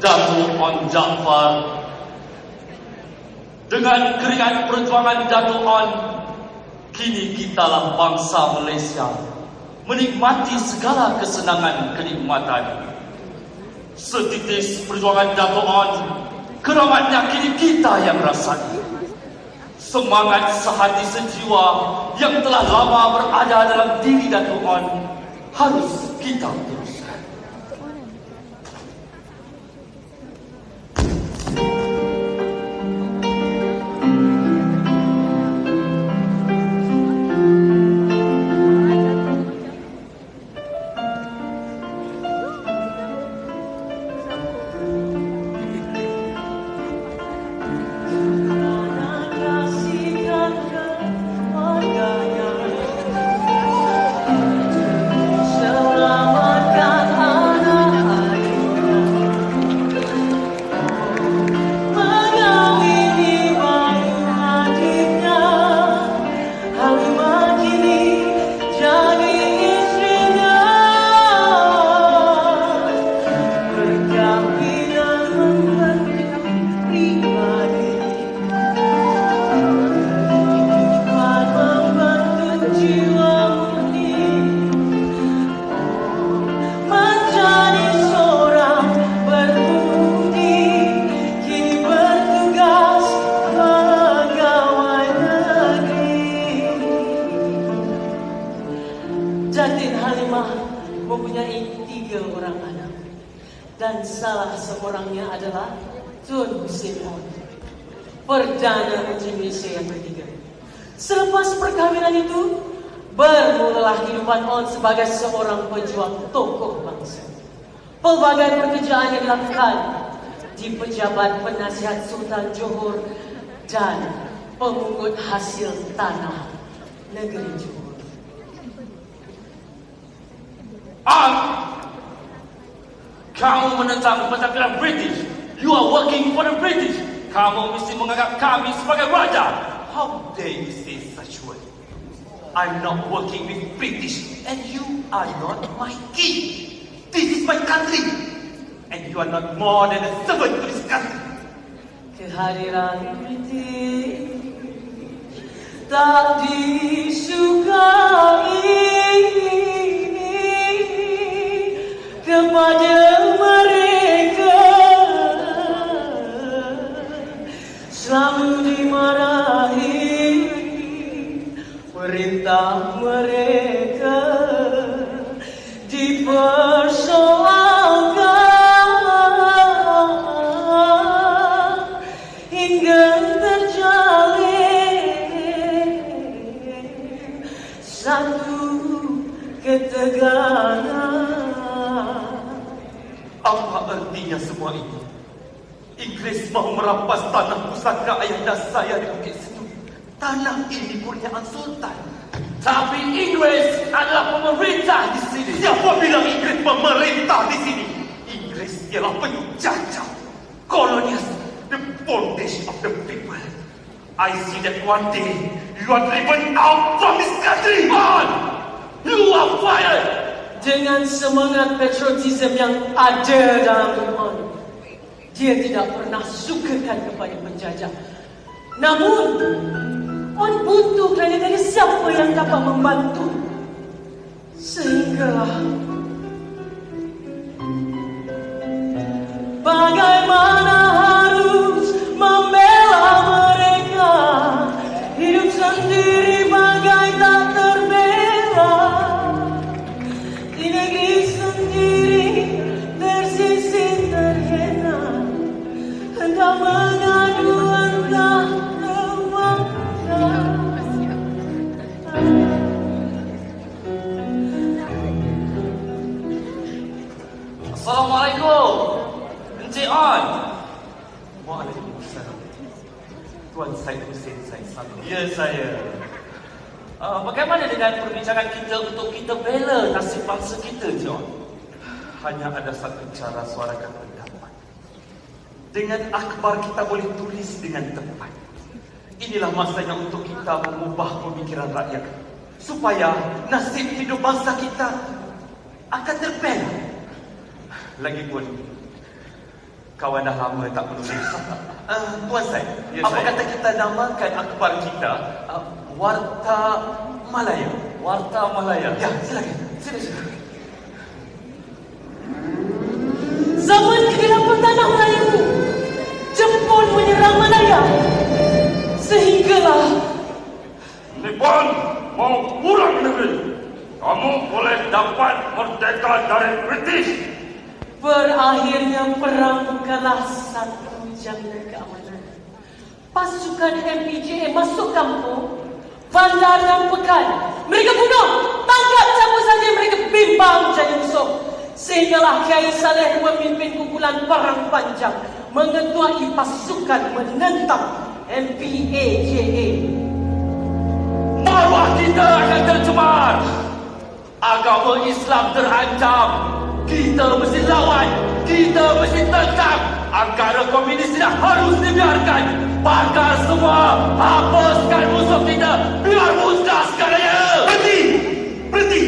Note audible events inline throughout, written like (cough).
Datuk On Jaafar dengan keringat perjuangan Datuk On kini kitalah bangsa Malaysia menikmati segala kesenangan kenikmatan. Setitis perjuangan Datuk On keramatnya kini kita yang rasai. Semangat sehati sejiwa yang telah lama berada dalam diri Datuk On harus kita teruskan perkahwinan itu Bermulalah kehidupan On sebagai seorang pejuang tokoh bangsa. Pelbagai pekerjaan yang dilakukan Di pejabat penasihat Sultan Johor Dan pemungut hasil tanah negeri Johor. On kamu menentang pentadbiran British. You are working for the British. Kamu mesti menganggap kami sebagai raja. How dare you say such word I'm not working with British and you are not my king. This is my country and you are not more than a servant to this country. Kehadiran British tak disukai kepada perintah mereka dipersoalkan hingga terjalin satu ketegangan. apa artinya semua ini Inggris mahu merampas tanah pusaka ayahanda saya di. Tanah ini kurniaan Sultan. Tapi Inggris adalah pemerintah di sini. Siapa bilang Inggris pemerintah di sini? Inggris ialah penjajah. Colonials, the bondage of the people. I see that one day you are driven out from this country. On! You are fired! Dengan semangat patriotisme yang ada dalam iman, dia tidak pernah sukakan kepada penjajah. Namun, On buntu kerana ada siapa yang dapat membantu. Sehinggalah Bagaimana perbincangan kita untuk kita bela nasib bangsa kita, John? Hanya ada satu cara suarakan pendapat. Dengan akhbar kita boleh tulis dengan tepat. Inilah masanya untuk kita mengubah pemikiran rakyat. Supaya nasib hidup bangsa kita akan terbela. Lagipun, Kawan dah lama tak menulis. (laughs) Uh, Tuan Sai, Ya, apa Sai. kata kita namakan akhbar kita uh, Warta Malaya? Warta Malaya. Ya, silakan. Sila, sila. Zaman kegelapan tanah Melayu, Jepun menyerang Malaya. Sehinggalah Nippon mau pulang negeri. Kamu boleh dapat merdeka dari British. berakhirnya perang kalah satu jaminan keamanan. Pasukan MPJA masuk kampung, bandar pekan. Mereka bunuh, tangkap siapa saja mereka bimbang jadi musuh. Sehinggalah Kiai Saleh memimpin kumpulan perang panjang mengetuai pasukan menentang MPAJA. Maruah kita akan tercemar. Agama Islam terancam. Kita mesti lawan. Kita mesti tentang. Angkara komunis tidak harus dibiarkan. Bakar semua. Hapuskan musuh kita. Biar musnah segalanya. Berhenti! Berhenti!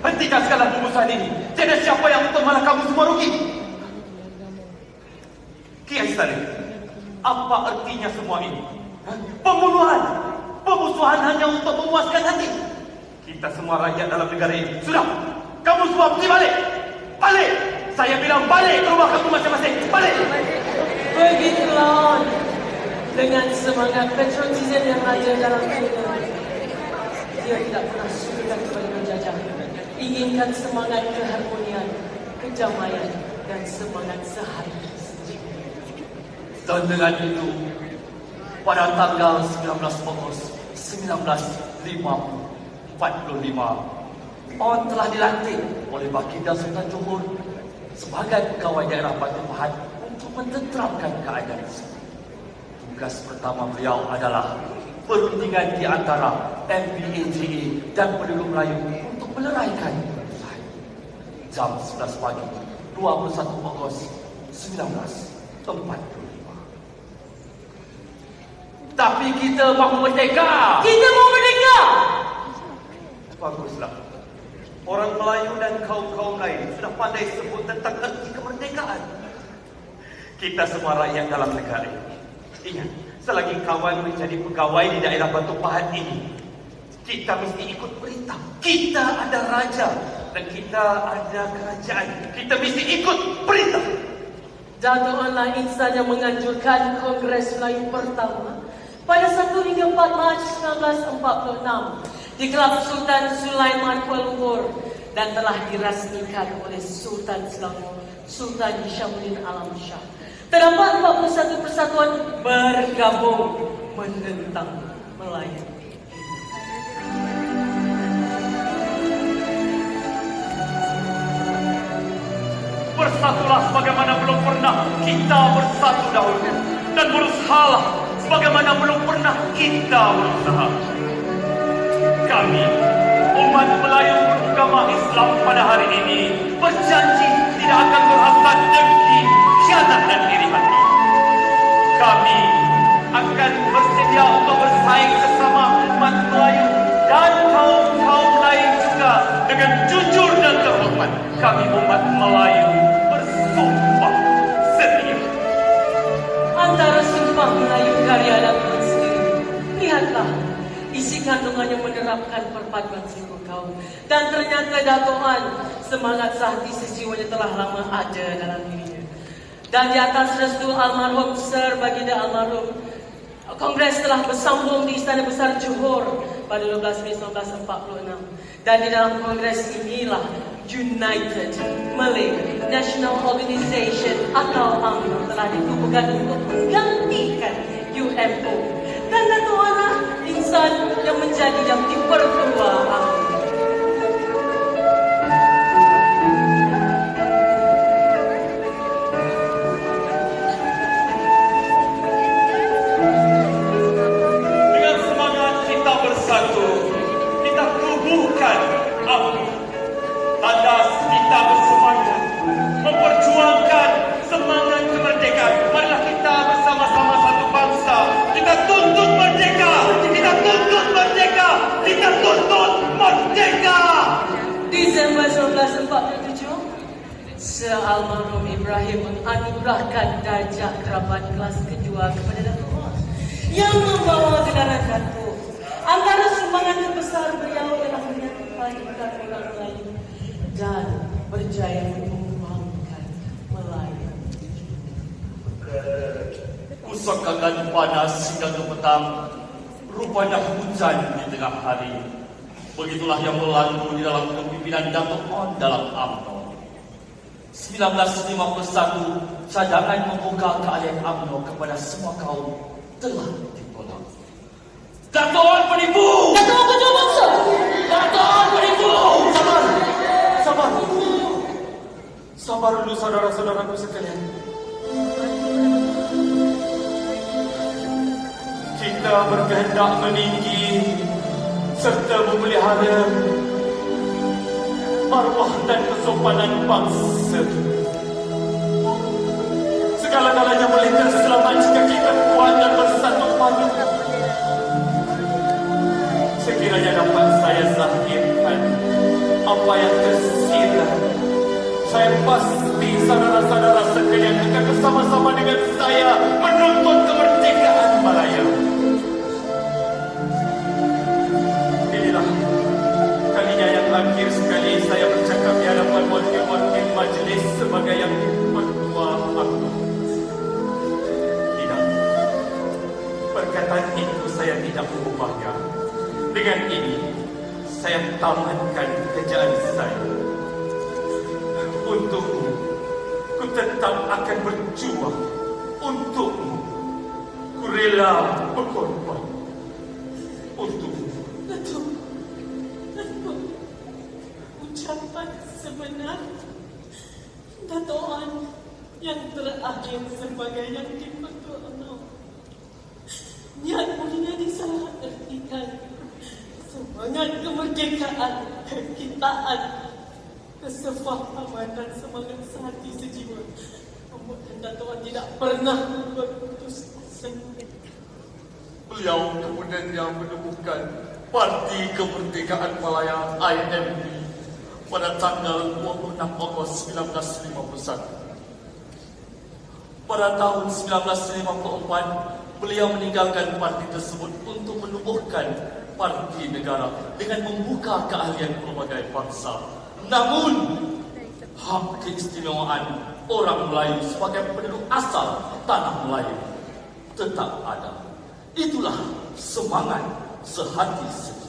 Hentikan segala pembusuhan ini. Tiada siapa yang untuk malah kamu semua rugi. Kiai Saleh, apa artinya semua ini? Pembunuhan, pemusuhan hanya untuk memuaskan hati. Kita semua rakyat dalam negara ini. Sudah, kamu semua pergi balik. Balik. Saya bilang balik ke rumah kamu masing-masing. Balik. Begitulah dengan semangat patriotisme yang ada dalam dirinya. Dia tidak pernah suka kepada penjajah. Inginkan semangat keharmonian, kedamaian dan semangat sehari. Dan dengan itu, pada tanggal 19 Ogos 1945, On telah dilantik oleh Baginda Sultan Johor sebagai pegawai daerah Batu Pahat untuk mententeramkan keadaan tersebut. Tugas pertama beliau adalah perundingan di antara MPAJA dan penduduk Melayu untuk meleraikan. Jam 11 pagi, 21 Ogos 1945. Tapi kita mahu merdeka. Kita mau merdeka! Baguslah. Orang Melayu dan kaum-kaum lain sudah pandai sebut tentang erti kemerdekaan. Kita semua rakyat dalam negara ini. Ingat, selagi kawan menjadi pegawai di daerah Batu Pahat ini, kita mesti ikut perintah. Kita ada raja dan kita ada kerajaan. Kita mesti ikut perintah. Dato' Anlah insan yang menganjurkan Kongres Melayu pertama pada 1 hingga 4 Mac 1946 di Kelab Sultan Sulaiman Kuala Lumpur dan telah dirasmikan oleh Sultan Selangor Sultan Hishamuddin Alam Shah. Terdapat 41 persatuan bergabung menentang Melayu. Bersatulah sebagaimana belum pernah kita bersatu dahulu dan berusahalah sebagaimana belum pernah kita berusaha. Kami, umat Melayu beragama Islam pada hari ini berjanji tidak akan berhasad dengki, khianat dan iri hati. Kami akan bersedia untuk bersaing sesama umat Melayu dan kaum-kaum lain juga dengan jujur dan terhormat. Kami umat Melayu bersumpah setia. Antara sumpah Melayu karya dan isi kandungannya menerapkan perpaduan seluruh kaum. Dan ternyata datoan semangat sehati sejiwanya telah lama ada dalam dirinya. Dan di atas restu almarhum Sir Baginda almarhum, Kongres telah bersambung di Istana Besar Johor pada 12 Mei 1946. Dan di dalam Kongres inilah United Malay National Organization atau UMNO telah dikukuhkan untuk menggantikan UMO. Dan Dato' Insan yang menjadi yang dipertua kerabat kelas kedua kepada Datuk Ros yang membawa kendaraan Datuk. Antara sumbangan terbesar beliau ialah menyatukan orang Melayu dan berjaya menumbangkan Melayu. Pusakakan panas hingga ke petang, rupanya hujan di tengah hari. Begitulah yang berlaku di dalam kepimpinan Datuk On dalam UMNO. 1951, cadangan membuka keahlian UMNO kepada semua kaum telah ditolak. Datuk On penipu! Apa jawab bangsa? Datuk On penipu! Sabar! Sabar! Sabar dulu saudara-saudaraku sekalian. Kita berkehendak meninggi serta memelihara maruah dan kesopanan bangsa. Segala-galanya boleh terselamat jika kita kuat dan bersatu padu. Sekiranya dapat saya zahirkan apa yang tersirat, saya pasti saudara-saudara sekalian akan bersama-sama dengan saya menuntut kemerdekaan Malaya. Kalinya yang akhir sekali saya bercakap di hadapan wakil-wakil majlis sebagai yang ketua aku. Tidak. Perkataan itu saya tidak mengubahnya. Dengan ini, saya tamatkan pekerjaan saya. Untukmu, ku tetap akan berjuang. Untukmu, ku rela berkorban. Datuk An yang terakhir sebagai yang Allah. Niat mulia disalah ertikan semangat kemerdekaan, kekitaan, kesefahaman dan semangat sehati sejiwa membuatkan Datuk An tidak pernah berputus asa. Beliau kemudian yang menemukan Parti Kemerdekaan Malaya IMB pada tanggal 26 Ogos 1951. Pada tahun 1954, beliau meninggalkan parti tersebut untuk menubuhkan parti negara dengan membuka keahlian pelbagai bangsa. Namun, hak keistimewaan orang Melayu sebagai penduduk asal tanah Melayu tetap ada. Itulah semangat sehati sejiwa.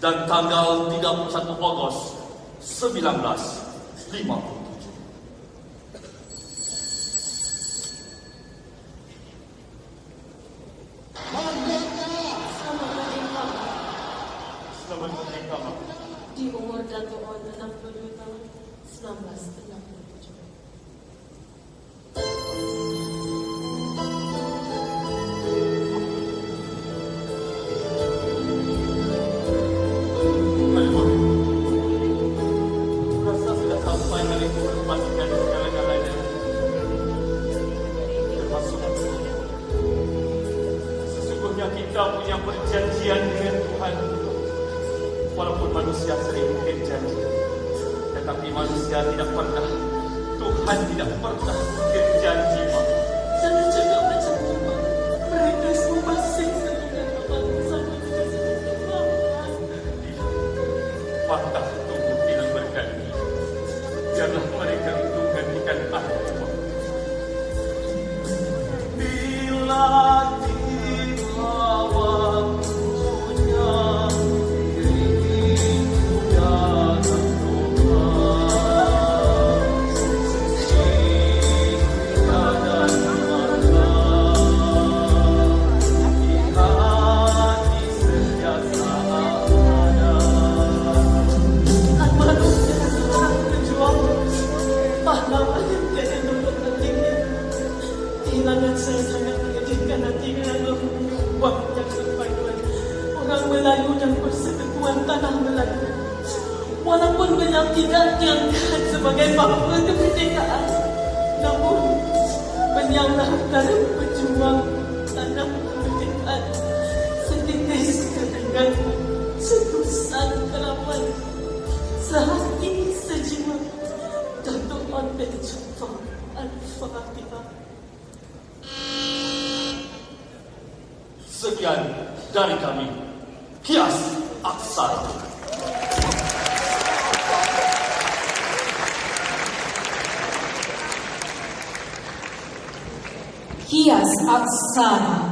Dan tanggal 31 Ogos 1957. Manusia tidak pernah. Tuhan tidak pernah berjanji. Mak. Saya cakap macam tu, Pak. Mereka semua masih satukan abang sama kita seperti kawan. Patah tidak diangkat sebagai bapa kemerdekaan, namun beliaulah antara pejuang tanah kemerdekaan setitis keringat setulsan kerabat sehati sejiwa Datuk Al-Fatihah. Al-Fatihah. Sekian dari kami. Kias Aksara. Kias Aksara